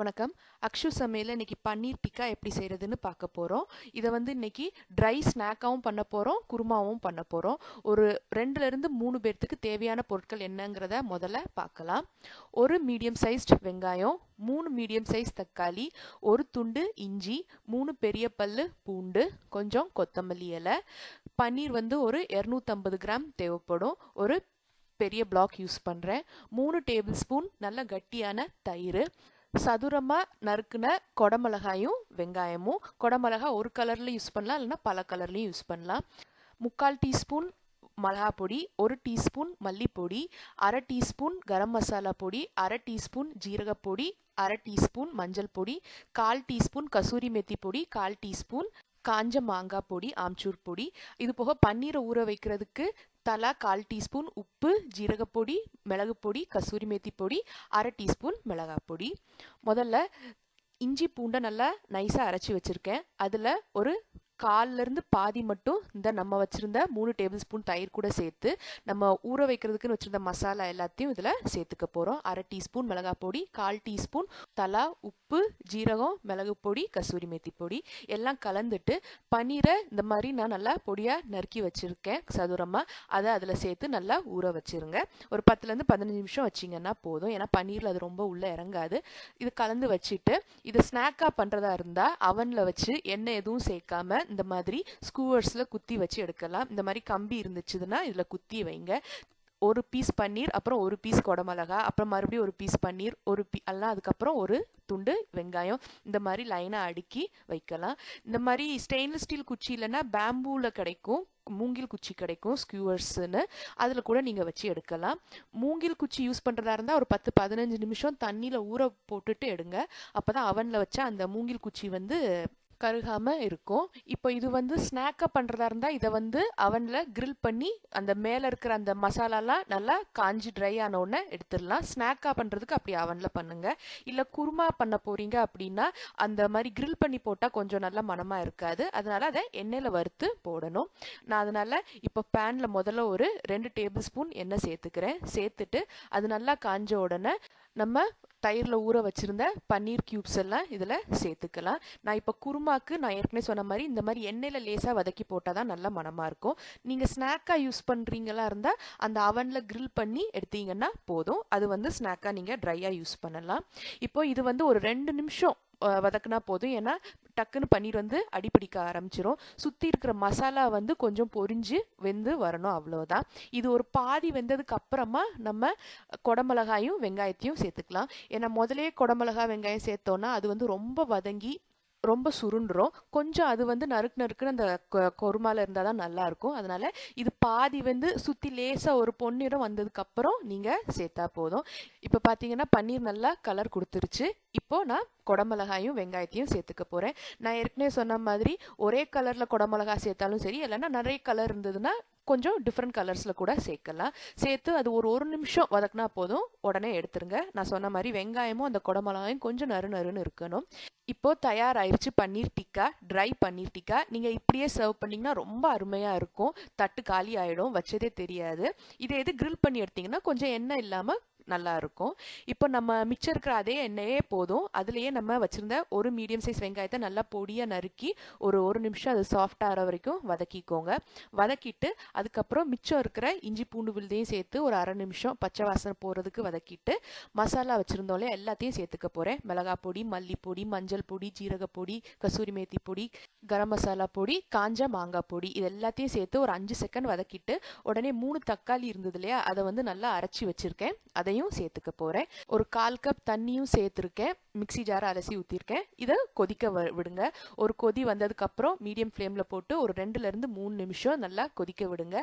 வணக்கம். அக்ஷு சமையலில் இன்னைக்கு பன்னீர் டிக்கா எப்படி செய்கிறதுன்னு பார்க்க போகிறோம் இதை வந்து இன்னைக்கு ட்ரை ஸ்நாக்காகவும் பண்ண போகிறோம் குருமாவும் பண்ண போகிறோம் ஒரு ரெண்டுலேருந்து மூணு பேர்த்துக்கு தேவையான பொருட்கள் என்னங்கிறத முதல்ல பார்க்கலாம். ஒரு மீடியம் சைஸ்ட் வெங்காயம் மூணு மீடியம் சைஸ் தக்காளி ஒரு துண்டு இஞ்சி மூணு பெரிய பல்லு பூண்டு கொஞ்சம் கொத்தமல்லி இலை. பன்னீர் வந்து ஒரு இரநூத்தம்பது கிராம் தேவைப்படும். ஒரு பெரிய பிளாக் யூஸ் பண்ணுறேன் மூணு டேபிள் ஸ்பூன் நல்ல கட்டியான தயிர். சதுரமாக நறுக்குன கொடமிளகாயும் வெங்காயமும். கொடமிளகா ஒரு கலரில் யூஸ் பண்ணலாம் இல்லைன்னா பல கலர்லேயும் யூஸ் பண்ணலாம். முக்கால் டீஸ்பூன் மிளகா பொடி ஒரு டீஸ்பூன் மல்லிப்பொடி அரை டீஸ்பூன் கரம் மசாலா பொடி அரை டீஸ்பூன் ஜீரகப்பொடி அரை டீஸ்பூன் மஞ்சள் பொடி கால் டீஸ்பூன் கசூரி மெத்தி பொடி கால் டீஸ்பூன் காஞ்ச மாங்காய் பொடி ஆம்ச்சூர் பொடி. இது போக பன்னீரை ஊற வைக்கிறதுக்கு தலா கால் டீஸ்பூன் உப்பு ஜீரகப்பொடி மிளகு பொடி கசூரி மேத்தி பொடி அரை டீஸ்பூன் மிளகாய் பொடி. முதல்ல இஞ்சி பூண்டை நல்லா நைஸாக அரைச்சி வச்சுருக்கேன். அதில் ஒரு கால்லேருந்து பாதி மட்டும் இந்த நம்ம வச்சுருந்த மூணு டேபிள் ஸ்பூன் தயிர் கூட சேர்த்து நம்ம ஊற வைக்கிறதுக்குன்னு வச்சுருந்த மசாலா எல்லாத்தையும் இதில் சேர்த்துக்க போகிறோம் அரை டீஸ்பூன் மிளகாய் பொடி கால் டீஸ்பூன் தலா உப்பு ஜீரகம் மிளகு பொடி கசூரி மேத்தி பொடி எல்லாம் கலந்துட்டு பன்னீரை இந்த மாதிரி நான் நல்லா பொடியாக நறுக்கி வச்சுருக்கேன். சதுரமாக அதை அதில் சேர்த்து நல்லா ஊற வச்சுருங்க. ஒரு பத்துலேருந்து பதினஞ்சு நிமிஷம் வச்சிங்கன்னா போதும். ஏன்னா பன்னீரில் அது ரொம்ப உள்ளே இறங்காது. இது கலந்து வச்சுட்டு இது ஸ்நாக்காக பண்ணுறதா இருந்தால் அவனில் வச்சு எண்ணெய் எதுவும் சேர்க்காம இந்த மாதிரி ஸ்கூவர்ஸில் குத்தி வச்சு எடுக்கலாம். இந்த மாதிரி கம்பி இருந்துச்சுன்னா இதில் குத்தி வைங்க. ஒரு பீஸ் பன்னீர் அப்புறம் ஒரு பீஸ் குடமிளகா அப்புறம் மறுபடியும் ஒரு பீஸ் பன்னீர் ஒரு பீ எல்லாம் அதுக்கப்புறம் ஒரு துண்டு வெங்காயம். இந்த மாதிரி லைனாக அடுக்கி வைக்கலாம். இந்த மாதிரி ஸ்டெயின்லெஸ் ஸ்டீல் குச்சி இல்லைன்னா பேம்பூவில் கிடைக்கும் மூங்கில் குச்சி கிடைக்கும் ஸ்கியூவர்ஸ்னு அதில் கூட நீங்கள் வச்சு எடுக்கலாம். மூங்கில் குச்சி யூஸ் பண்ணுறதா இருந்தால் ஒரு பத்து பதினஞ்சு நிமிஷம் தண்ணியில் ஊற போட்டுட்டு எடுங்க. அப்போ தான் அவனில் வச்சா அந்த மூங்கில் குச்சி வந்து கருகாமல் இருக்கும். இப்போ இது வந்து ஸ்நாக்காக பண்ணுறதா இருந்தால் இதை வந்து அவனில் கிரில் பண்ணி அந்த மேலே இருக்கிற அந்த மசாலாலாம் நல்லா காஞ்சி ட்ரை ஆன உடனே எடுத்துடலாம். ஸ்நாக்காக பண்ணுறதுக்கு அப்படி அவனில் பண்ணுங்கள் இல்லை குருமா பண்ண போகிறீங்க அப்படின்னா அந்த மாதிரி கிரில் பண்ணி போட்டால் கொஞ்சம் நல்லா மனமாக இருக்காது. அதனால் அதை எண்ணெயில் வறுத்து போடணும். நான் அதனால் இப்போ பேனில் முதல்ல ஒரு ரெண்டு டேபிள் ஸ்பூன் எண்ணெய் சேர்த்துக்கிறேன். சேர்த்துட்டு அது நல்லா காஞ்ச உடனே நம்ம தயிரில் ஊற வச்சுருந்த பன்னீர் க்யூப்ஸ் எல்லாம் இதில் சேர்த்துக்கலாம். நான் இப்போ குருமாக்கு நான் ஏற்கனவே சொன்ன மாதிரி இந்த மாதிரி எண்ணெயில் லேசாக வதக்கி போட்டால் தான் நல்ல மனமாக இருக்கும். நீங்கள் ஸ்நாக்காக யூஸ் பண்ணுறீங்களா இருந்தால் அந்த அவனில் க்ரில் பண்ணி எடுத்தீங்கன்னா போதும். அது வந்து ஸ்நாக்காக நீங்கள் ட்ரையாக யூஸ் பண்ணலாம். இப்போ இது வந்து ஒரு ரெண்டு நிமிஷம் வதக்குனா போதும். ஏன்னா டக்குன்னு பன்னீர் வந்து அடிப்பிடிக்க ஆரம்பிச்சிரும். சுற்றி இருக்கிற மசாலா வந்து கொஞ்சம் பொரிஞ்சு வெந்து வரணும் அவ்வளோதான் இது ஒரு பாதி வெந்ததுக்கு அப்புறமா நம்ம குடமிளகாயும் வெங்காயத்தையும் சேர்த்துக்கலாம். ஏன்னா முதலே குடமிளகாய் வெங்காயம் சேர்த்தோன்னா அது வந்து ரொம்ப வதங்கி ரொம்ப சுருண்டுரும். கொஞ்சம் அது வந்து நறுக்கு நறுக்குன்னு அந்த கொருமால இருந்தால் தான் நல்லாயிருக்கும் அதனால் இது பாதி வந்து சுற்றி லேசாக ஒரு பொன்னிறம் வந்ததுக்கப்புறம் நீங்கள் சேர்த்தா போதும். இப்போ பார்த்தீங்கன்னா பன்னீர் நல்லா கலர் கொடுத்துருச்சு. இப்போ நான் குடமிளகாயும் வெங்காயத்தையும் சேர்த்துக்க போகிறேன் நான் ஏற்கனவே சொன்ன மாதிரி ஒரே கலரில் குடமிளகாய் சேர்த்தாலும் சரி இல்லைன்னா நிறைய கலர் இருந்ததுன்னா கொஞ்சம் டிஃப்ரெண்ட் கலர்ஸில் கூட சேர்க்கலாம். சேர்த்து அது ஒரு ஒரு நிமிஷம் வதக்குனா போதும். உடனே எடுத்துருங்க. நான் சொன்ன மாதிரி வெங்காயமும் அந்த குடமிளகாயும் கொஞ்சம் நறு நறுன்னு இருக்கணும். இப்போ தயாராயிருச்சு பன்னீர் டிக்கா ட்ரை பன்னீர் டிக்கா. நீங்கள் இப்படியே சர்வ் பண்ணிங்கன்னா ரொம்ப அருமையாக இருக்கும். தட்டு காலி ஆகிடும் வச்சதே தெரியாது. இதே இது கிரில் பண்ணி எடுத்திங்கன்னா கொஞ்சம் எண்ணெய் இல்லாமல் நல்லா இருக்கும். இப்போ நம்ம மிச்சம் இருக்கிற அதே எண்ணெயே போதும். அதுலேயே நம்ம வச்சுருந்த ஒரு மீடியம் சைஸ் வெங்காயத்தை நல்லா பொடியாக நறுக்கி ஒரு ஒரு நிமிஷம் அது சாஃப்டாகிற வரைக்கும் வதக்கிக்கோங்க. வதக்கிட்டு அதுக்கப்புறம் மிச்சம் இருக்கிற இஞ்சி பூண்டு விழுதையும் சேர்த்து ஒரு அரை நிமிஷம் பச்சை வாசனை போகிறதுக்கு வதக்கிட்டு மசாலா வச்சுருந்தோம்ல எல்லாத்தையும் சேர்த்துக்க போகிறேன் மிளகாய் பொடி மல்லிப்பொடி மஞ்சள் பொடி ஜீரகப்பொடி கசூரி மேத்தி பொடி கரம் மசாலா பொடி காஞ்ச மாங்காய் பொடி இது எல்லாத்தையும் சேர்த்து ஒரு அஞ்சு செகண்ட் வதக்கிட்டு உடனே மூணு தக்காளி இருந்தது இல்லையா? அதை வந்து நல்லா அரைச்சி வச்சுருக்கேன். அதை அதையும் சேர்த்துக்க போகிறேன் ஒரு கால் கப் தண்ணியும் சேர்த்துருக்கேன். மிக்சி ஜாரை அலசி ஊற்றிருக்கேன் இதை கொதிக்க விடுங்க. ஒரு கொதி வந்ததுக்கப்புறம் மீடியம் ஃப்ளேமில் போட்டு ஒரு ரெண்டுலேருந்து மூணு நிமிஷம் நல்லா கொதிக்க விடுங்க.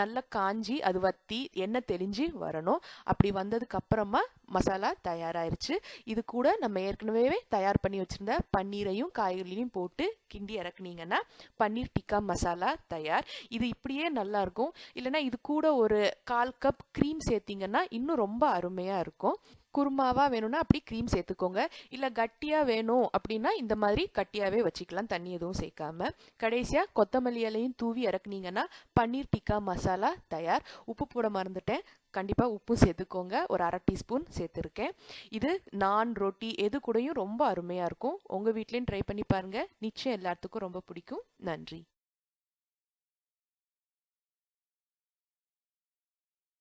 நல்லா காஞ்சி அது வத்தி எண்ணெய் தெளிஞ்சு வரணும். அப்படி வந்ததுக்கப்புறமா மசாலா தயாராயிருச்சு. இது கூட நம்ம ஏற்கனவே தயார் பண்ணி வச்சுருந்த பன்னீரையும் காய்கறிலையும் போட்டு கிண்டி இறக்குனீங்கன்னா பன்னீர் டிக்கா மசாலா தயார். இது இப்படியே நல்லாயிருக்கும் இல்லைனா இல்லைன்னா இது கூட ஒரு கால் கப் க்ரீம் சேர்த்திங்கன்னா இன்னும் ரொம்ப அருமையாக இருக்கும். குருமாவாக வேணும்னா அப்படி க்ரீம் சேர்த்துக்கோங்க. இல்லை கட்டியாக வேணும் அப்படின்னா இந்த மாதிரி கட்டியாகவே வச்சுக்கலாம் தண்ணி எதுவும் சேர்க்காம. கடைசியாக கொத்தமல்லி இலையும் தூவி இறக்குனீங்கன்னா பன்னீர் டிக்கா மசாலா தயார். உப்பு போட மறந்துட்டேன். கண்டிப்பாக உப்பும் சேர்த்துக்கோங்க. ஒரு அரை டீஸ்பூன் சேர்த்துருக்கேன். இது நான் ரொட்டி எது கூடயும் ரொம்ப அருமையாக இருக்கும். உங்கள் வீட்லேயும் ட்ரை பண்ணி பாருங்கள் நிச்சயம் எல்லாத்துக்கும் ரொம்ப பிடிக்கும். நன்றி.